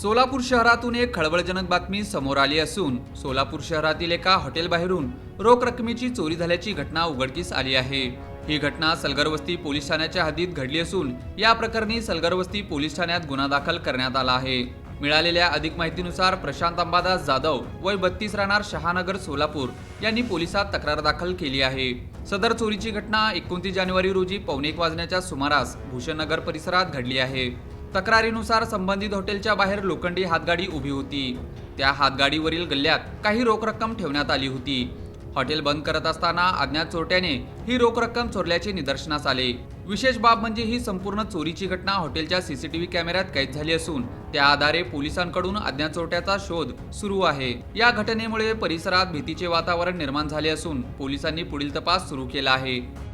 सोलापूर शहरातून एक खळबळजनक बातमी समोर आली असून सोलापूर शहरातील एका हॉटेलबाहेरून रोख रकमेची चोरी झाल्याची घटना उघडकीस आली आहे. ही घटना सलगरवस्ती पोलीस ठाण्याच्या हद्दीत घडली असून या प्रकरणी सलगरवस्ती पोलीस ठाण्यात गुन्हा दाखल करण्यात आला आहे. मिळालेल्या अधिक माहितीनुसार प्रशांत अंबादास जाधव वय बत्तीस राहणार शहानगर सोलापूर यांनी पोलिसात तक्रार दाखल केली आहे. सदर चोरीची घटना एकोणतीस जानेवारी रोजी पावणे एक वाजण्याच्या सुमारास भूषणनगर परिसरात घडली आहे. तक्रारीनुसार संबंधित हॉटेलच्या बाहेर लोखंडी हातगाडी उभी होती. त्या हातगाडीवरील गल्ल्यात काही रोख रक्कम ठेवण्यात आली होती. हॉटेल बंद करत असताना अज्ञात चोरट्याने ही रोख रक्कम चोरल्याचे निदर्शनास आले. विशेष बाब म्हणजे ही संपूर्ण चोरीची घटना हॉटेलच्या सीसीटीव्ही कॅमेऱ्यात कैद झाली असून त्या आधारे पोलिसांकडून अज्ञात चोरट्याचा शोध सुरू आहे. या घटनेमुळे परिसरात भीतीचे वातावरण निर्माण झाले असून पोलिसांनी पुढील तपास सुरू केला आहे.